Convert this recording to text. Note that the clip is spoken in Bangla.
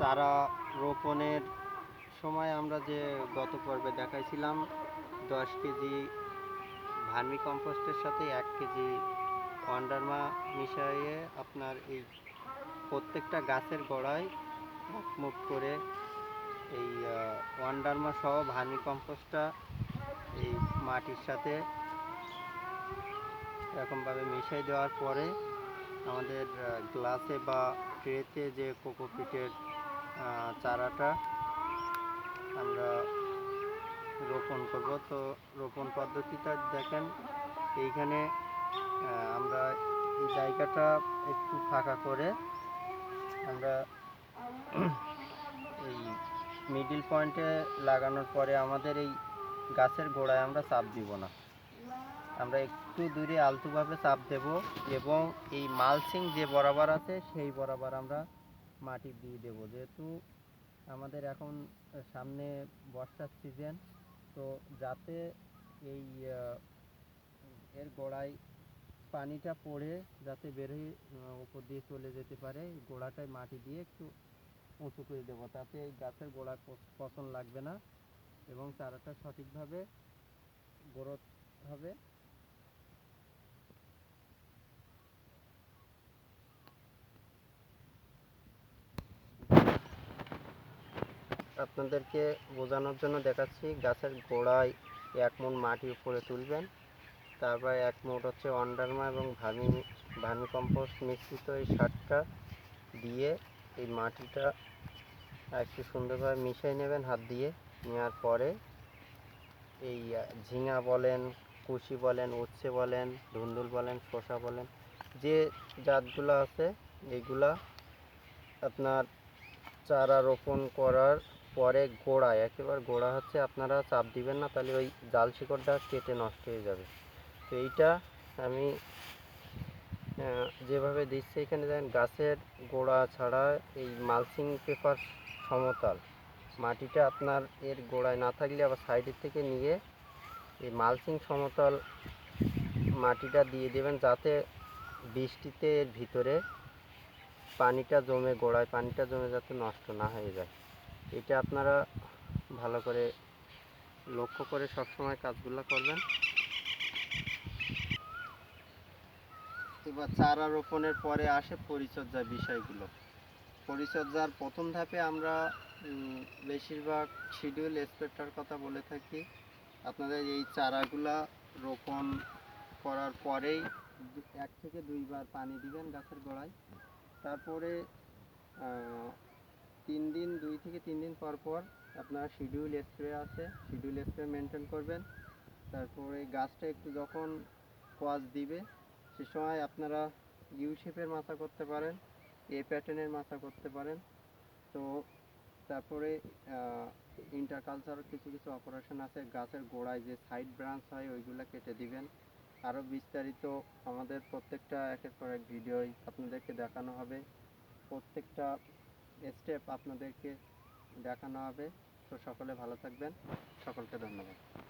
চারা রোপণের সময় আমরা যে গত পর্বে দেখাইছিলাম, দশ কেজি ভার্মি কম্পোস্টের সাথে এক কেজি ওয়ান্ডারমা মিশিয়ে আপনার এই প্রত্যেকটা গাছের গোড়ায় মুখ করে এই ওয়ান্ডারমা সহ ভার্মি কম্পোস্টটা এই মাটির সাথে এরকমভাবে মিশিয়ে দেওয়ার পরে আমাদের গ্লাসে বা ট্রেতে যে কোকোপিটের চারাটা আমরা রোপণ করব। তো রোপণ পদ্ধতিটা দেখেন, এইখানে আমরা এই জায়গাটা একটু ফাঁকা করে আমরা এই মিডিল পয়েন্টে লাগানোর পরে আমাদের এই গাছের গোড়ায় আমরা চাপ দিব না। আমরা একটু দূরে আলতুভাবে চাপ দেব এবং এই মালচিং যে বরাবর আছে, সেই বরাবর আমরা মাটি দিয়ে দেব। যেহেতু আমাদের এখন সামনে বর্ষার সিজন তো যাতে এই এর গোড়ায় পানিটা পড়ে যাতে বেরোয় আহ, উপর দিয়ে চলে যেতে পারে গোড়াটায় মাটি দিয়ে একটু উঁচু করে দেবো। তাতে এই গাছের গোড়া পচন লাগবে না এবং চারাটা সঠিকভাবে গ্রোথ হবে। আপনাদেরকে বোঝানোর জন্য দেখাচ্ছি, গাছের গোড়ায় এক মুঠ মাটি উপরে তুলবেন। তারপর এক মুঠ হচ্ছে অন্ডারমা এবং ভার্মি ভার্মি কম্পোস্ট মিশ্রিত এই সারটা দিয়ে এই মাটিটা একটু সুন্দরভাবে মিশিয়ে নেবেন হাত দিয়ে। নেওয়ার পরে এই ঝিঙা বলেন, কুশি বলেন, উচ্ছে বলেন, ধুন্দুল বলেন, শসা বলেন, যে জাতগুলো আছে এইগুলা আপনার চারা রোপণ করার পরে গোড়ায় একেবারে গোড়া হচ্ছে আপনারা চাপ দিবেন না, তাহলে ওই জাল শিকড়টা কেটে নষ্ট হয়ে যাবে। তো এইটা আমি যেভাবে দিচ্ছি, এখানে দেখেন গাছের গোড়া ছাড়া এই মালচিং পেপার সমতল। মাটিটা আপনার এর গোড়ায় না থাকলে আবার সাইডের থেকে নিয়ে এই মালচিং সমতল মাটিটা দিয়ে দেবেন, যাতে বৃষ্টিতে এর ভিতরে পানিটা জমে, গোড়ায় পানিটা জমে যাতে নষ্ট না হয়ে যায়। এটা আপনারা ভালো করে লক্ষ্য করে সবসময় কাজগুলো করবেন। এবার চারা রোপণের পরে আসে পরিচর্যার বিষয়গুলো। পরিচর্যার প্রথম ধাপে আমরা বেশিরভাগ শিডিউল স্প্রেটার কথা বলে থাকি। আপনাদের এই চারাগুলা রোপণ করার পরেই এক থেকে দুইবার পানি দিবেন গাছের গোড়ায়। তারপরে তিন দিন, দুই থেকে তিন দিন পর পর আপনার শিডিউল স্প্রে আছে শিডিউল স্প্রে মেনটেন করবেন। তারপরে গাছটা একটু যখন কোয়াশ দিবে, সে সময় আপনারা ইউ শেপের মাথা করতে পারেন এ প্যাটার্নের মাথা করতে পারেন। তো তারপরে ইন্টারকালচার কিছু কিছু অপারেশন আছে। গাছের গোড়ায় যে সাইড ব্রাঞ্চ হয়, ওইগুলো কেটে দিবেন। আরও বিস্তারিত আমাদের প্রত্যেকটা, একের পর এক ভিডিওই আপনাদেরকে দেখানো হবে। প্রত্যেকটা স্টেপ আপনাদেরকে দেখানো হবে। তো সকলে ভালো থাকবেন। সকলকে ধন্যবাদ।